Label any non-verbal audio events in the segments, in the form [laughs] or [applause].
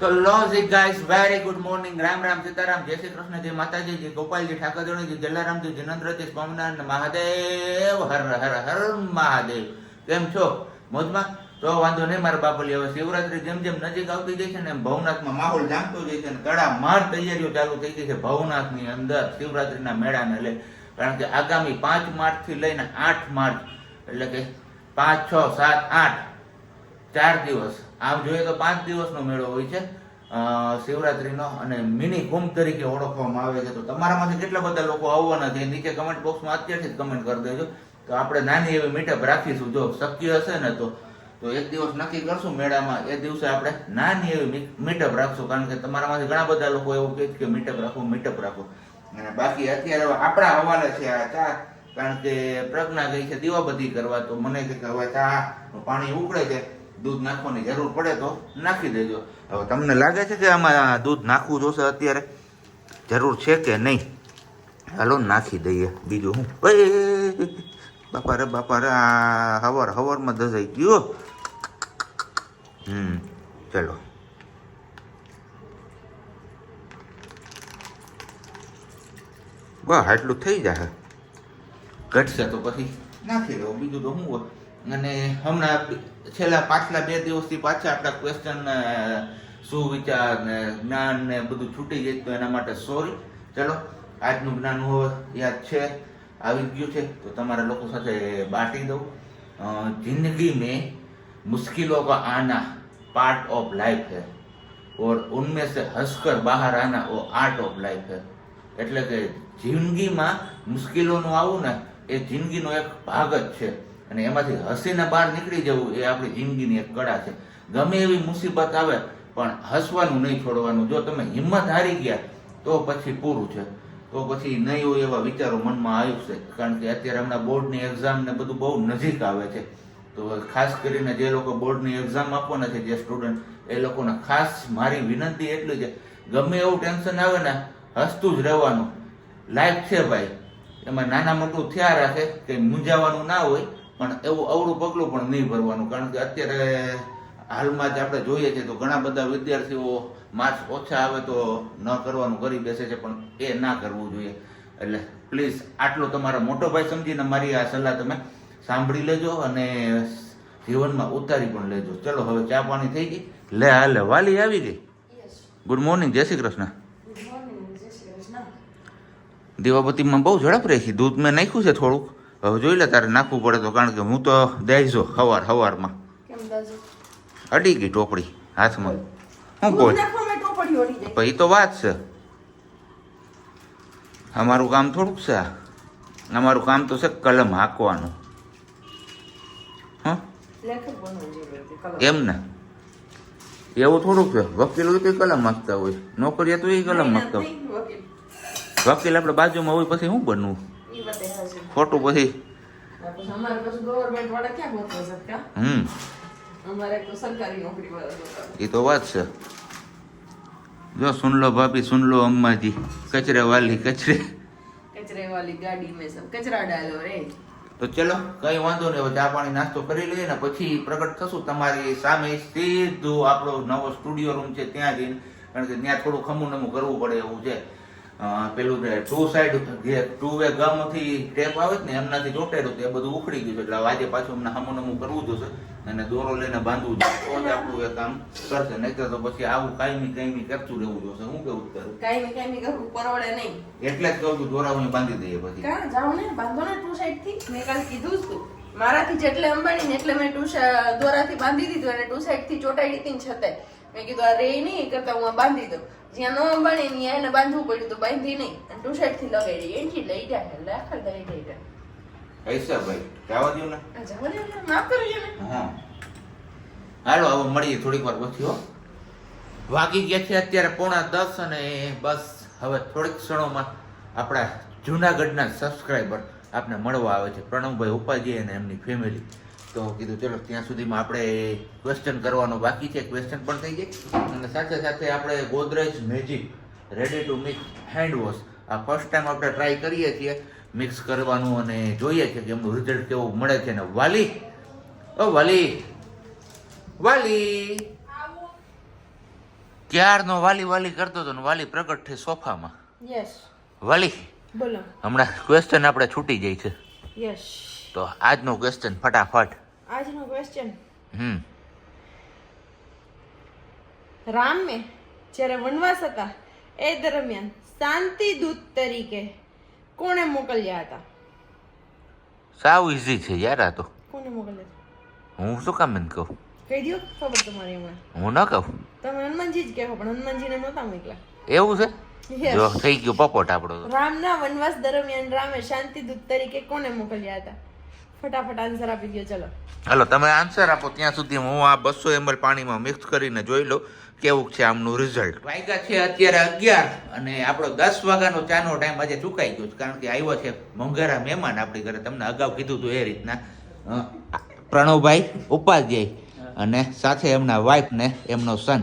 તો logic guys very good morning Ram Ram Sitaram, જય શ્રી કૃષ્ણ, જય માતાજી, જય ગોપાલજી, ઠાકોરજી જલારામજી જનંદ્રજી સ્વામિનારાયણ મહાદેવ, હર હર હર મહાદેવ. કેમ છો? મોજમાં? તો વાંધો નહીં, મારા બાપલી, હવે શિવરાત્રી જેમ જેમ નજીક આવતી જાય છે ને ભવનાથમાં માહોલ જામતો જાય છે ને કડા માર તૈયારીઓ ચાલુ થઈ ગઈ છે ભવનાથની અંદર, શિવરાત્રીના મેળાને લે. કારણ કે આગામી પાંચ માર્ચથી લઈને આઠ માર્ચ, એટલે કે પાંચ, છ, સાત, આઠ, ચાર દિવસ. આમ જોઈએ તો પાંચ દિવસનો મેળો હોય છે. શિવરાત્રીનો અને મિની કુંભ તરીકે ઓળખવામાં આવે છે. તો તમારામાંથી કેટલા બધા લોકો આવવાના છે નીચે કમેન્ટ બોક્સમાં અત્યારથી કમેન્ટ કરી દેજો. તો આપણે નાની એવી મીટઅપ રાખીશું. જો શક્ય હશે ને તો તો એક દિવસ નક્કી કરશું મેળામાં. એ દિવસે આપણે નાની એવી મીટઅપ રાખશું. કારણ કે તમારામાંથી ઘણા બધા લોકો એવું કહે કે મીટઅપ રાખો મીટઅપ રાખો. અને બાકી અત્યારે આપણા હવાલે છે આ ચા. કારણ કે પ્રજ્ઞા ગઈ છે દીવાબત્તી કરવા. તો મને કે હવે ચા પાણી ઉકળે છે. દૂધ નાખવાની જરૂર પડે તો નાખી દેજો. હવે તમને લાગે છે કે આમાં દૂધ નાખવું જોશે અત્યારે? જરૂર છે કે નહીં? હાલો, નાખી દઈએ. બીજું હું? બાપા રે બાપા રે, આ હવાર, હવારમાં દસાઈ ગયો હમ, ચલો. વાહ, આટલું થઈ જાય ઘટશે તો પછી. નાખી દઉં. બીજું તો હોય? અને હમણાં છેલ્લા પાછલા બે દિવસથી પાછા આપણા ક્વેશ્ચન સુવિચાર ને જ્ઞાન ને બધું છૂટી જાય તો એના માટે સોરી ચલો, આજનું જ્ઞાન હોય યાદ છે, આવી ગયું છે, તો તમારા લોકો સાથે બાંટી દઉં. જિંદગી મેં મુશ્કિલો કા આના પાર્ટ ઓફ લાઈફ હૈ. ઓર ઉનમે સે હસકર બહાર આના ઓ આર્ટ ઓફ લાઈફ હૈ. એટલે કે જિંદગીમાં મુશ્કેલીઓનું આવું ને, એ જિંદગીનો એક ભાગ જ છે. અને એમાંથી હસીને બહાર નીકળી જવું એ આપણી જિંદગીની એક કળા છે. ગમે એવી મુસીબત આવે, પણ હસવાનું નહીં છોડવાનું. જો તમે હિંમત હારી ગયા, તો પછી પૂરું છે. તો પછી નહીં હોય એવા વિચારો મનમાં આવ્યું છે કારણ કે અત્યારે હમણાં બોર્ડની એક્ઝામ ને બધું બહુ નજીક આવે છે. તો ખાસ કરીને જે લોકો બોર્ડની એક્ઝામ આપવાના છે, જે સ્ટુડન્ટ એ લોકોને ખાસ મારી વિનંતી એટલી છે, ગમે એવું ટેન્શન આવે ને, હસતું જ રહેવાનું. લાઈફ છે ભાઈ. એમાં નાના મોટું થયા રાખે કે મૂંઝાવાનું ના હોય. પણ એવું અવળું પગલું પણ નહીં ભરવાનું કારણ કે અત્યારે હાલમાં જ આપણે જોઈએ છીએ તો ઘણા બધા વિદ્યાર્થીઓ માર્ક્સ ઓછા આવે તો ન કરવાનું કરી બેસે છે પણ એ ના કરવું જોઈએ. એટલે પ્લીઝ આટલો તમારો મોટો ભાઈ સમજીને મારી આ સલાહ તમે સાંભળી લેજો અને જીવનમાં ઉતારી પણ લેજો. ચલો હવે ચા પાણી થઈ ગઈ? લે હાલે વાલી આવી ગઈ? ગુડ મોર્નિંગ જય શ્રી કૃષ્ણ. દીવાબત્તીમાં બહુ ઝડપ રહી છે દૂધ મેં નાખ્યું છે થોડુંક. હવે જોઈ લે તારે નાખવું પડે તો કારણ કે હું તો દાઈજો હવાર હવારમાં. અડી ગઈ ટોપડી હાથમાં. હું બોલ પછી તો વાત છે. અમારું કામ થોડુંક છે અમારું કામ તો છે કલમ હાંકવાનું. હા. એમ ને. એવું થોડુંક છે. વકીલ હોય તો કલમ માગતા હોય. નોકરીએ તો એ કલમ માગતા હોય. વકીલ. આપણે બાજુમાં હોય પછી શું બનવું. ખોટું પછી? હમ. એ તો વાત છે. જો સુન લો ભાભી સુન લો અમ્માજી કચરે વાલી કચરે. કચરે વાલી ગાડી મેં સબ કચરા ડાલો રે. તો ચલો કઈ વાંધો નહીં ચા પાણી નાસ્તો કરી લઈએ ને પછી પ્રગટ થશું તમારી સામે સીધું આપણો નવો સ્ટુડિયો રૂમ છે ત્યાં જઈને કારણ કે ત્યાં થોડું ખમું નમું કરવું પડે એવું છે. પેલું ટુ સાઈડ જે ટુ વે ગમથી ટેપ આવે ને એમનાથી ચોટેડું તે બધું ઉખડી ગયું છે. એટલે આજે પાછું અમને હમું નમું કરવું જોશે અને દોરો લઈને બાંધવું જોઈએ તો જ આપણું એ કામ કરશે. નહીં તો પછી આવું કાયમી કાયમી કરતું રહેવું જોશે હું કેવું કરું કાયમી કાયમી કરવું પરવડે નહીં. એટલે જ કહું છું દોરા હું બાંધી દઈએ પછી. કાં? જાઓ ને બાંધો ને ટુ સાઈડથી. મેં કાલ કીધું જ તું. મારાથી જેટલે અંબાણી ને એટલે મેં ટુ દોરાથી બાંધી દીધું અને ટુ સાઈડથી ચોટાડી હતી છતાંય મેં કીધું આ રે નહીં કરતા હું બાંધી દઉં. જ્યાં નો બને ત્યાં એને બાંધવું પડ્યું તો બાંધી નહીં. અને ટુ સાઈડથી લગાડી એનથી લઈ જાય એટલે આખા લઈ લઈ જાય પૈસા ભાઈ જવા દો ને જવા દે ને, માફ કરજો ને હા. હાલો હવે મળીએ થોડીક વાર પછી હો. વાગી ગયા છે અત્યારે પોણા દસ અને બસ હવે થોડીક ક્ષણોમાં આપણા જુનાગઢના સબસ્ક્રાઈબર આપને મળવા આવે છે. પ્રણવભાઈ ઉપાધ્યાય અને એમની ફેમિલી તો કીધું ચલો ત્યાં સુધીમાં આપણે ક્વેશ્ચન કરવાનો બાકી છે. ક્વેશ્ચન પણ થઈ જાય અને સાથે સાથે આપણે Godrej magic ready to mix hand wash આ ફર્સ્ટ ટાઈમ આપણે ટ્રાય કરીએ છીએ મિક્સ કરવાનું અને જોઈએ છીએ કે એમનું રિઝલ્ટ કેવું મળે છે ને. વાલી ઓ વાલી વાલી. ક્યારનો વાલી વાલી કરતો હતો ને વાલી પ્રગટ થઈ સોફામાં. યસ વાલી બોલો. હમણાં ક્વેશ્ચન આપણે છૂટી જાય છે. યસ તો આજનો ક્વેશ્ચન ફટાફટ. આજનો ક્વેશ્ચન હમ. રામે જ્યારે વનવાસ હતા એ દરમિયાન શાંતિ દૂત તરીકે કોણે મોકલ્યા હતા? સાવ ઇઝી છે યાર આ તો. કોને મોકલ્યા હું શું કામ એને કહું? કહી દો ખબર તમારી હમણાં હું ન કહું? તમે હનુમાનજી જ કહો પણ હનુમાનજીને નહોતા મોકલ્યા. એવું છે? થઈ ગયો પપોટ આપણો. રામના વનવાસ દરમિયાન રામે શાંતિ દૂત તરીકે કોને મોકલ્યા હતા? ફટાફટ આન્સર આપી દો ચલો. હાલો તમે આન્સર આપો ત્યાં સુધી હું આ બસો એમએલ પાણીમાં મિક્સ કરીને જોઈ લઉં કેવું છે આમનું રિઝલ્ટ વાગ્યા છે અત્યારે અગિયાર અને આપણો દસ વાગ્યાનો ચાનો ટાઈમ આજે ચૂકાઈ ગયો છે કારણ કે આવ્યો છે મોંઘારા મહેમાન આપણી ઘરે. તમને અગાઉ કીધું હતું એ રીતના. પ્રણવભાઈ ઉપાધ્યાય અને સાથે એમના વાઇફ ને એમનો સન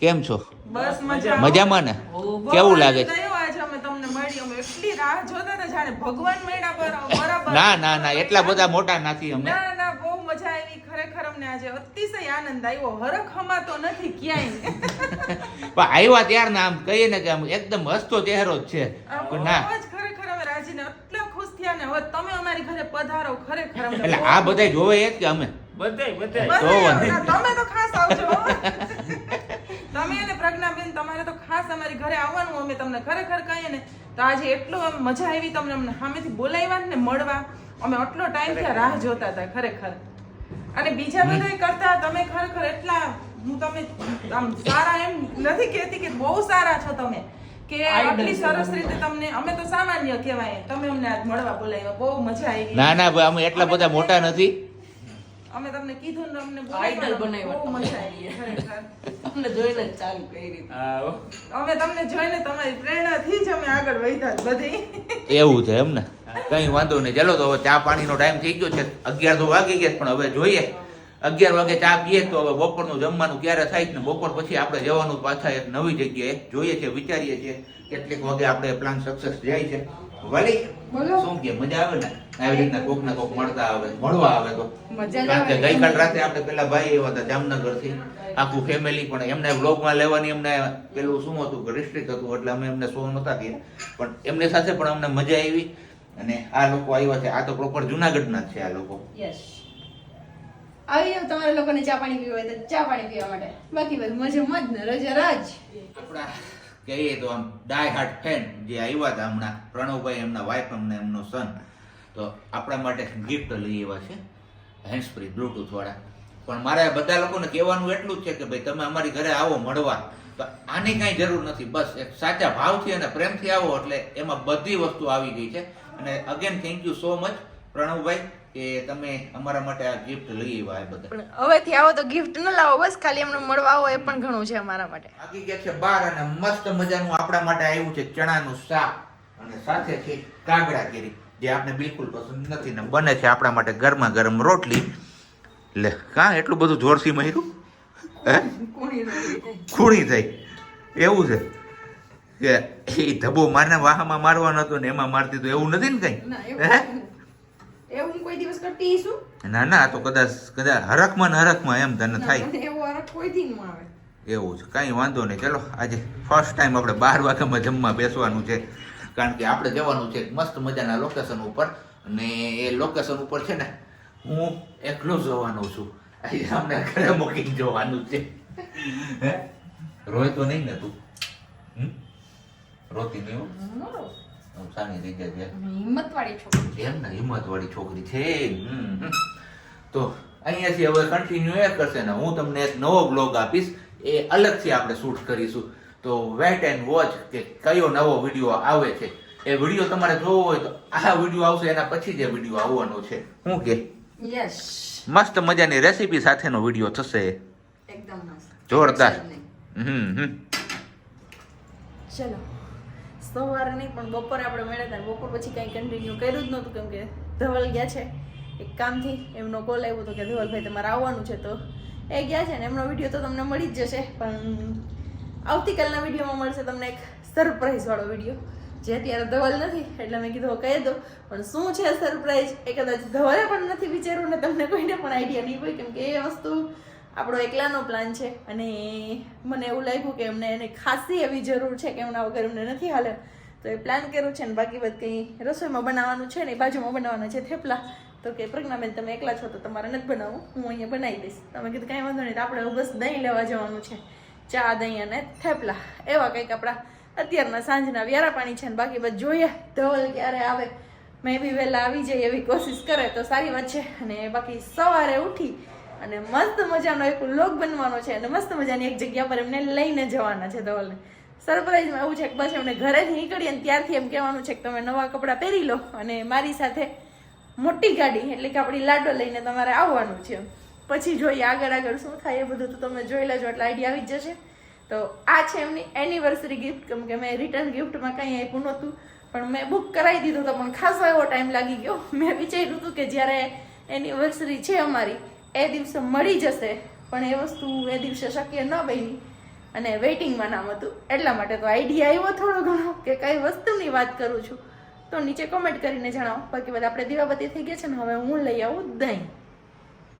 કેમ છો? બસ મજા મજામાં ને? કેવું લાગે છે? એટલી રાહ જોતા હતા જાણે ભગવાન મેળા પર બરાબર. ના ના ના એટલા બધા મોટા નથી અમે. ના ના બહુ મજા આવી. ખરેખર અમને આજે અતિશય આનંદ આવ્યો. હરખ હમાતો નથી ક્યાંય. [laughs] પણ આવ્યા ત્યાર આમ કહીએ ને કે આમ એકદમ હસતો ચહેરો જ છે. પણ ના. જ ખરેખર અમે રાજીને એટલા ખુશ થયા ને હવે તમે અમારી ઘરે પધારો ખરેખર એટલે આ બધા જોવે એ જ કે અમે? બધાય બધાય. બધાય તમે તો ખાસ આવજો [laughs] તમે અને પ્રજ્ઞાબેન તમારે તો ખાસ અમારી ઘરે આવવાનું અમે તમને ખરેખર કહીએ ને તો આજે એટલો મજા આવી તમને અમને સામેથી બોલાવ્યા ને મળવા. અમે આટલો ટાઈમ થયા રાહ જોતા હતા ખરેખર. અને બીજા બધા કરતા તમે ખરેખર એટલા હું તમે આમ સારા એમ નથી કહેતી કે બહુ સારા છો તમે કે આટલી સરસ રીતે તમને અમે તો સામાન્ય કહેવાય તમે અમને આજ મળવા બોલાવ્યા બહુ મજા આવી. ના ના અમે એટલા બધા મોટા નથી. અમે તમને કીધું ને અમને આઈડલ બોલાવ્યા. બહુ મજા આવી ખરેખર તમને જોઈને જ ચાલુ કરી હા અમે તમને જોઈને તમારી પ્રેરણાથી જ અમે આગળ વધ્યા બધી. એવું છે એમ ને? કઈ વાંધો નહીં. ચાલો તો હવે ચા પાણીનો ટાઈમ થઈ ગયો છે. અગિયાર તો વાગી ગયા પણ હવે જોઈએ. અગિયાર વાગે ચા પીએ તો હવે બપોરનું જમવાનું ક્યારે થાય ને બપોર પછી આપણે જવાનું પાછા એક નવી જગ્યાએ જોઈએ છે વિચારીએ છીએ કેટલીક વાગે આપણે પ્લાન સક્સેસ જાય છે. વાલી શું કે મજા આવે ને? આવી રીતના કોક ને કોક મળતા આવે મળવા આવે તો. કારણ કે ગઈકાલ રાતે આપણે પેલા ભાઈ એવા હતા જામનગરથી આખું ફેમિલી પણ એમને બ્લોગમાં લેવાની એમને પેલું શું હતું કે રિસ્ટ્રિક્ટ હતું એટલે અમે એમને શો નતા ગયા પણ એમની સાથે પણ અમને મજા આવી. અને આ લોકો આવ્યા છે. આ તો પ્રોપર જુનાગઢના જ છે આ લોકો. યસ આવી જાવ તમારે લોકોને ચા પાણી પીવા હોય તો ચા પાણી પીવા માટે. બાકી બધું મજે મજ ને રજા રાજ. આપણા કહીએ તો આમ ડાય હાર્ટ ફેન જે આવ્યા હતા હમણાં, પ્રણવભાઈ એમના વાઇફ એમને એમનો સન તો આપણા માટે ગિફ્ટ લઈ એવા છે હેન્ડ ફ્રી બ્લુટૂથવાળા પણ મારે બધા લોકોને કહેવાનું એટલું જ છે કે ભાઈ, તમે અમારી ઘરે આવો મળવા. તો આની કાંઈ જરૂર નથી, બસ એક સાચા ભાવથી અને પ્રેમથી આવો એટલે એમાં બધી વસ્તુ આવી ગઈ છે. અને again thank you so much Pranavbhai. કે તમે અમારા માટે આ ગિફ્ટ લઈ આવ્યા એ બધા પણ હવેથી આવો તો ગિફ્ટ ન લાવો બસ ખાલી એમને મળવા આવો એ પણ ઘણું છે અમારા માટે. બાકી ગયા છે બાર અને મસ્ત મજાનું આપણા માટે આવ્યું છે ચણાનું શાક અને સાથે છે કાગડા કેરી જે આપણે બિલકુલ પસંદ નથી ને બને છે આપણા માટે ગરમા ગરમ રોટલી. લે કા એટલું બધું જોરથી મર્યું હે? ખૂણી થઈ. એવું છે કે એ ધબો મારને વાહામાં મારવાનો હતો ને એમાં મારતી તો એવું નથી ને ના કઈ હે? એવું કોઈ દિવસ કરતી છું ના ના તો કદાચ કદાચ હરખમાં ને હરખમાં એમ તને થાય. એવો હરખ કોઈથી ન આવે. એવું છે. કાંઈ વાંધો નહીં. ચલો આજે ફર્સ્ટ ટાઈમ આપણે બાર વાગ્યામાં જમવા બેસવાનું છે. કારણ કે આપણે જવાનું છે મસ્ત મજાના લોકેશન ઉપર. અને એ લોકેશન ઉપર છે ને હું એકલો જવાનો છું. આજે અમને ઘરે મૂકીને જવાનું છે. હે? રોય તો નહીં ને તું? રોતી નહીં હો? થઈ જાય છે. હિંમત વાળી છોકરી એમ ને હિંમત વાળી છોકરી છે. તો અહીંયાથી હવે કન્ટિન્યુ એ કરશે ને હું તમને એક નવો બ્લોગ આપીશ. એ અલગથી આપણે શૂટ કરીશું. તો વેટ એન્ડ વોચ કે કયો નવો વીડિયો આવે છે. એ વીડિયો તમારે જોવો હોય તો આ વીડિયો આવશે એના પછી જે વીડિયો આવવાનો છે. શું કે? યસ મસ્ત મજાની રેસીપી સાથેનો વીડિયો થશે. એકદમ મસ્ત. જોરદાર. હમ હમ. ચલો. સવારે નહીં, પણ બપોરે આપણે મળ્યા હતા બપોર પછી કાંઈ કન્ટિન્યુ કર્યું જ નહોતું, કેમ કે ધવલ ગયા છે. એક કામથી એમનો કોલ આવ્યો હતો કે ધવલભાઈ તમારે આવવાનું છે તો એ ગયા છે ને, એમનો વીડિયો તો તમને મળી જ જશે, પણ આવતીકાલના વિડીયોમાં મળશે તમને એક સરપ્રાઈઝવાળો વીડિયો જે અત્યારે ધવલ નથી, એટલે મેં કીધું કહી દો. પણ શું છે સરપ્રાઈઝ એ કદાચ ધવલે પણ નથી વિચાર્યું ને તમને કોઈને પણ આઈડિયા નહીં હોય, કેમ કે એ વસ્તુ આપણો એકલાનો પ્લાન છે અને મને એવું લાગ્યું કે એમને એની ખાસી એવી જરૂર છે કે એમના વગર એમને નથી હાલે. તો એ પ્લાન કર્યું છે ને બાકી બધ કંઈ રસોઈમાં બનાવવાનું છે ને એ બાજુમાં બનાવવાના છે થેપલા. તો કે પ્રજ્ઞાબેન, તમે એકલા છો તો તમારે નથી બનાવવું, હું અહીંયા બનાવી દઈશ. તમે કીધું કાંઈ વાંધો નહીં, તો આપણે બસ દહીં લેવા જવાનું છે. ચા, દહીં અને થેપલા. એવા કંઈક આપણા અત્યારના સાંજના વ્યારા પાણી છે ને બાકી બધું જોઈએ ધવલ ક્યારે આવે. મેં બી વહેલા આવી જાય એવી કોશિશ કરે તો સારી વાત છે. અને બાકી સવારે ઉઠી અને મસ્ત મજાનો એક લોક બનવાનો છે અને મસ્ત મજાની એક જગ્યા પર એમને લઈને જવાના છે ધવલને. સરપ્રાઈઝમાં એવું છે કે બસ એમને ઘરે જ નીકળીએ ને ત્યારથી એમ કહેવાનું છે કે તમે નવા કપડાં પહેરી લો અને મારી સાથે મોટી ગાડી, એટલે કે આપણી લાડો લઈને તમારે આવવાનું છે. પછી જોઈએ આગળ આગળ શું થાય એ બધું તો તમે જોઈ લેજો, એટલે આઈડિયા આવી જશે. તો આ છે એમની એનિવર્સરી ગિફ્ટ કેમ કે મેં રિટર્ન ગિફ્ટમાં કંઈ આપ્યું નહોતું, પણ મેં બુક કરાવી દીધું તો પણ ખાસો એવો ટાઈમ લાગી ગયો. મેં વિચાર્યું હતું કે જ્યારે એનિવર્સરી છે અમારી એ દિવસે મળી જશે, પણ એ વસ્તુ એ દિવસે શક્ય ન બની. અને વેઇટિંગમાં નામ હતું. એટલા માટે તો આઈડિયા આવ્યો થોડો ઘણો કે કઈ વસ્તુની વાત કરું છું. તો નીચે કોમેન્ટ કરીને જણાવો. બાકી બધા આપણે દીવાબત્તી થઈ ગયા છે ને, હવે હું લઈ આવું દહીં.